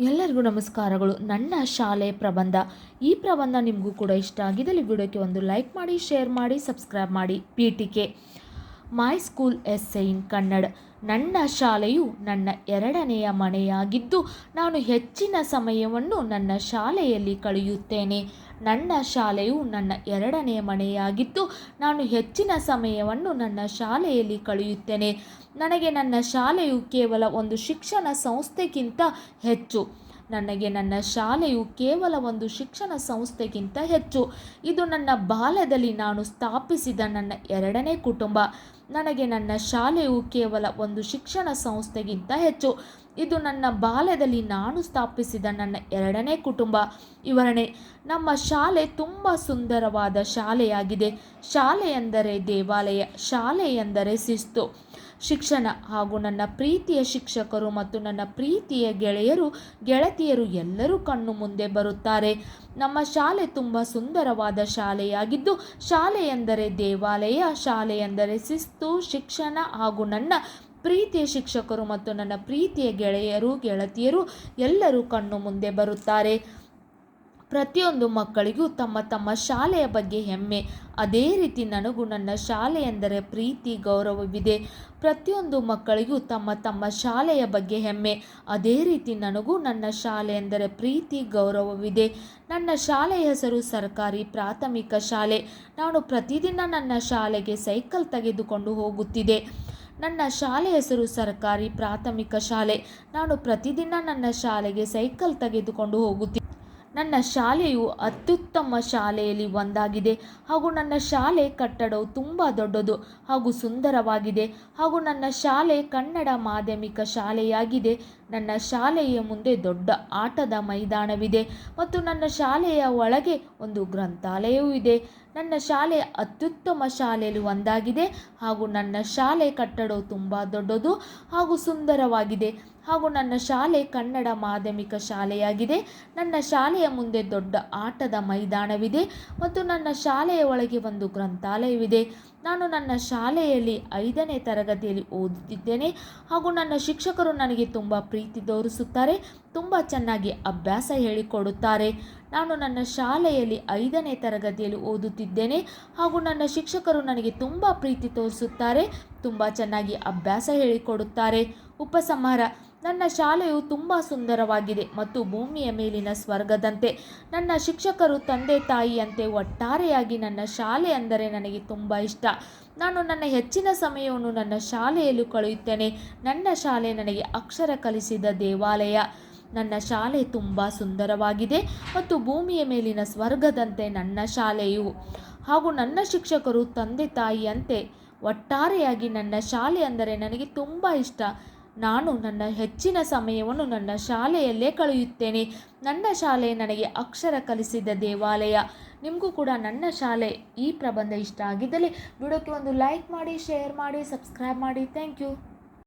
ಎಲ್ಲರಿಗೂ ನಮಸ್ಕಾರಗಳು. ನನ್ನ ಶಾಲೆ ಪ್ರಬಂಧ. ಈ ಪ್ರಬಂಧ ನಿಮಗೂ ಕೂಡ ಇಷ್ಟ ಆಗಿದ್ದಲ್ಲಿ ವಿಡಿಯೋಕ್ಕೆ ಒಂದು ಲೈಕ್ ಮಾಡಿ, ಶೇರ್ ಮಾಡಿ, ಸಬ್ಸ್ಕ್ರೈಬ್ ಮಾಡಿ. ಪೀಠಿಕೆ my school essay in Kannada. ನನ್ನ ಶಾಲೆಯು ನನ್ನ ಎರಡನೆಯ ಮನೆಯಾಗಿದ್ದು, ನಾನು ಹೆಚ್ಚಿನ ಸಮಯವನ್ನು ನನ್ನ ಶಾಲೆಯಲ್ಲಿ ಕಳೆಯುತ್ತೇನೆ. ನನ್ನ ಶಾಲೆಯು ನನ್ನ ಎರಡನೆಯ ಮನೆಯಾಗಿದ್ದು, ನಾನು ಹೆಚ್ಚಿನ ಸಮಯವನ್ನು ನನ್ನ ಶಾಲೆಯಲ್ಲಿ ಕಳೆಯುತ್ತೇನೆ. ನನಗೆ ನನ್ನ ಶಾಲೆಯು ಕೇವಲ ಒಂದು ಶಿಕ್ಷಣ ಸಂಸ್ಥೆಗಿಂತ ಹೆಚ್ಚು. ನನಗೆ ನನ್ನ ಶಾಲೆಯು ಕೇವಲ ಒಂದು ಶಿಕ್ಷಣ ಸಂಸ್ಥೆಗಿಂತ ಹೆಚ್ಚು. ಇದು ನನ್ನ ಬಾಲ್ಯದಲ್ಲಿ ನಾನು ಸ್ಥಾಪಿಸಿದ ನನ್ನ ಎರಡನೇ ಕುಟುಂಬ. ನನಗೆ ನನ್ನ ಶಾಲೆಯು ಕೇವಲ ಒಂದು ಶಿಕ್ಷಣ ಸಂಸ್ಥೆಗಿಂತ ಹೆಚ್ಚು. ಇದು ನನ್ನ ಬಾಲ್ಯದಲ್ಲಿ ನಾನು ಸ್ಥಾಪಿಸಿದ ನನ್ನ ಎರಡನೇ ಕುಟುಂಬ. ವಿವರಣೆ, ನಮ್ಮ ಶಾಲೆ ತುಂಬ ಸುಂದರವಾದ ಶಾಲೆಯಾಗಿದೆ. ಶಾಲೆ ಎಂದರೆ ದೇವಾಲಯ, ಶಾಲೆ ಎಂದರೆ ಶಿಸ್ತು. ಶಿಕ್ಷಣ ಹಾಗೂ ನನ್ನ ಪ್ರೀತಿಯ ಶಿಕ್ಷಕರು ಮತ್ತು ನನ್ನ ಪ್ರೀತಿಯ ಗೆಳೆಯರು, ಗೆಳತಿಯರು ಎಲ್ಲರೂ ಕಣ್ಣು ಮುಂದೆ ಬರುತ್ತಾರೆ. ನಮ್ಮ ಶಾಲೆ ತುಂಬ ಸುಂದರವಾದ ಶಾಲೆಯಾಗಿದ್ದು, ಶಾಲೆ ಎಂದರೆ ದೇವಾಲಯ, ಶಾಲೆ ಎಂದರೆ ಶಿಸ್ತು, ಶಿಕ್ಷಣ ಹಾಗೂ ನನ್ನ ಪ್ರೀತಿಯ ಶಿಕ್ಷಕರು ಮತ್ತು ನನ್ನ ಪ್ರೀತಿಯ ಗೆಳೆಯರು, ಗೆಳತಿಯರು ಎಲ್ಲರೂ ಕಣ್ಣು ಮುಂದೆ ಬರುತ್ತಾರೆ. ಪ್ರತಿಯೊಂದು ಮಕ್ಕಳಿಗೂ ತಮ್ಮ ತಮ್ಮ ಶಾಲೆಯ ಬಗ್ಗೆ ಹೆಮ್ಮೆ. ಅದೇ ರೀತಿ ನನಗೂ ನನ್ನ ಶಾಲೆ ಎಂದರೆ ಪ್ರೀತಿ, ಗೌರವವಿದೆ. ಪ್ರತಿಯೊಂದು ಮಕ್ಕಳಿಗೂ ತಮ್ಮ ತಮ್ಮ ಶಾಲೆಯ ಬಗ್ಗೆ ಹೆಮ್ಮೆ. ಅದೇ ರೀತಿ ನನಗೂ ನನ್ನ ಶಾಲೆ ಎಂದರೆ ಪ್ರೀತಿ, ಗೌರವವಿದೆ. ನನ್ನ ಶಾಲೆಯ ಹೆಸರು ಸರ್ಕಾರಿ ಪ್ರಾಥಮಿಕ ಶಾಲೆ. ನಾನು ಪ್ರತಿದಿನ ನನ್ನ ಶಾಲೆಗೆ ಸೈಕಲ್ ತೆಗೆದುಕೊಂಡು ಹೋಗುತ್ತಿದ್ದೆ. ನನ್ನ ಶಾಲೆ ಹೆಸರು ಸರ್ಕಾರಿ ಪ್ರಾಥಮಿಕ ಶಾಲೆ. ನಾನು ಪ್ರತಿದಿನ ನನ್ನ ಶಾಲೆಗೆ ಸೈಕಲ್ ತೆಗೆದುಕೊಂಡು ಹೋಗುತ್ತಿದ್ದೆ ನನ್ನ ಶಾಲೆಯು ಅತ್ಯುತ್ತಮ ಶಾಲೆಯಲ್ಲಿ ಒಂದಾಗಿದೆ. ಹಾಗೂ ನನ್ನ ಶಾಲೆ ಕಟ್ಟಡವು ತುಂಬ ದೊಡ್ಡದು ಹಾಗೂ ಸುಂದರವಾಗಿದೆ. ಹಾಗೂ ನನ್ನ ಶಾಲೆ ಕನ್ನಡ ಮಾಧ್ಯಮಿಕ ಶಾಲೆಯಾಗಿದೆ. ನನ್ನ ಶಾಲೆಯ ಮುಂದೆ ದೊಡ್ಡ ಆಟದ ಮೈದಾನವಿದೆ ಮತ್ತು ನನ್ನ ಶಾಲೆಯ ಒಳಗೆ ಒಂದು ಗ್ರಂಥಾಲಯವೂ ಇದೆ. ನನ್ನ ಶಾಲೆ ಅತ್ಯುತ್ತಮ ಶಾಲೆಯಲ್ಲಿ ಒಂದಾಗಿದೆ ಹಾಗೂ ನನ್ನ ಶಾಲೆ ಕಟ್ಟಡವು ತುಂಬ ದೊಡ್ಡದು ಹಾಗೂ ಸುಂದರವಾಗಿದೆ ಹಾಗೂ ನನ್ನ ಶಾಲೆ ಕನ್ನಡ ಮಾಧ್ಯಮಿಕ ಶಾಲೆಯಾಗಿದೆ. ನನ್ನ ಶಾಲೆಯ ಮುಂದೆ ದೊಡ್ಡ ಆಟದ ಮೈದಾನವಿದೆ ಮತ್ತು ನನ್ನ ಶಾಲೆಯ ಒಳಗೆ ಒಂದು ಗ್ರಂಥಾಲಯವಿದೆ. ನಾನು ನನ್ನ ಶಾಲೆಯಲ್ಲಿ ಐದನೇ ತರಗತಿಯಲ್ಲಿ ಓದುತ್ತಿದ್ದೇನೆ ಹಾಗೂ ನನ್ನ ಶಿಕ್ಷಕರು ನನಗೆ ತುಂಬ ಪ್ರೀತಿ ತೋರಿಸುತ್ತಾರೆ ತುಂಬ ಚೆನ್ನಾಗಿ ಅಭ್ಯಾಸ ಹೇಳಿಕೊಡುತ್ತಾರೆ. ನಾನು ನನ್ನ ಶಾಲೆಯಲ್ಲಿ ಐದನೇ ತರಗತಿಯಲ್ಲಿ ಓದುತ್ತಿದ್ದೇನೆ ಹಾಗೂ ನನ್ನ ಶಿಕ್ಷಕರು ನನಗೆ ತುಂಬ ಪ್ರೀತಿ ತೋರಿಸುತ್ತಾರೆ, ತುಂಬ ಚೆನ್ನಾಗಿ ಅಭ್ಯಾಸ ಹೇಳಿಕೊಡುತ್ತಾರೆ. ಉಪಸಂಹಾರ ನನ್ನ ಶಾಲೆಯು ತುಂಬ ಸುಂದರವಾಗಿದೆ ಮತ್ತು ಭೂಮಿಯ ಮೇಲಿನ ಸ್ವರ್ಗದಂತೆ. ನನ್ನ ಶಿಕ್ಷಕರು ತಂದೆ ತಾಯಿಯಂತೆ ಒಟ್ಟಾರೆಯಾಗಿ ನನ್ನ ಶಾಲೆ ಅಂದರೆ ನನಗೆ ತುಂಬ ಇಷ್ಟ. ನಾನು ನನ್ನ ಹೆಚ್ಚಿನ ಸಮಯವನ್ನು ನನ್ನ ಶಾಲೆಯಲ್ಲಿ ಕಳೆಯುತ್ತೇನೆ. ನನ್ನ ಶಾಲೆ ನನಗೆ ಅಕ್ಷರ ಕಲಿಸಿದ ದೇವಾಲಯ. ನನ್ನ ಶಾಲೆ ತುಂಬ ಸುಂದರವಾಗಿದೆ ಮತ್ತು ಭೂಮಿಯ ಮೇಲಿನ ಸ್ವರ್ಗದಂತೆ ನನ್ನ ಶಾಲೆಯು. ಹಾಗೂ ನನ್ನ ಶಿಕ್ಷಕರು ತಂದೆ ತಾಯಿಯಂತೆ ಒಟ್ಟಾರೆಯಾಗಿ ನನ್ನ ಶಾಲೆ ಅಂದರೆ ನನಗೆ ತುಂಬ ಇಷ್ಟ. ನಾನು ನನ್ನ ಹೆಚ್ಚಿನ ಸಮಯವನ್ನು ನನ್ನ ಶಾಲೆಯಲ್ಲೇ ಕಳೆಯುತ್ತೇನೆ. ನನ್ನ ಶಾಲೆ ನನಗೆ ಅಕ್ಷರ ಕಲಿಸಿದ ದೇವಾಲಯ. ನಿಮಗೂ ಕೂಡ ನನ್ನ ಶಾಲೆ ಈ ಪ್ರಬಂಧ ಇಷ್ಟ ಆಗಿದ್ದಲ್ಲಿ, ವಿಡಿಯೋಕ್ಕೆ ಒಂದು ಲೈಕ್ ಮಾಡಿ ಶೇರ್ ಮಾಡಿ ಸಬ್ಸ್ಕ್ರೈಬ್ ಮಾಡಿ. Thank you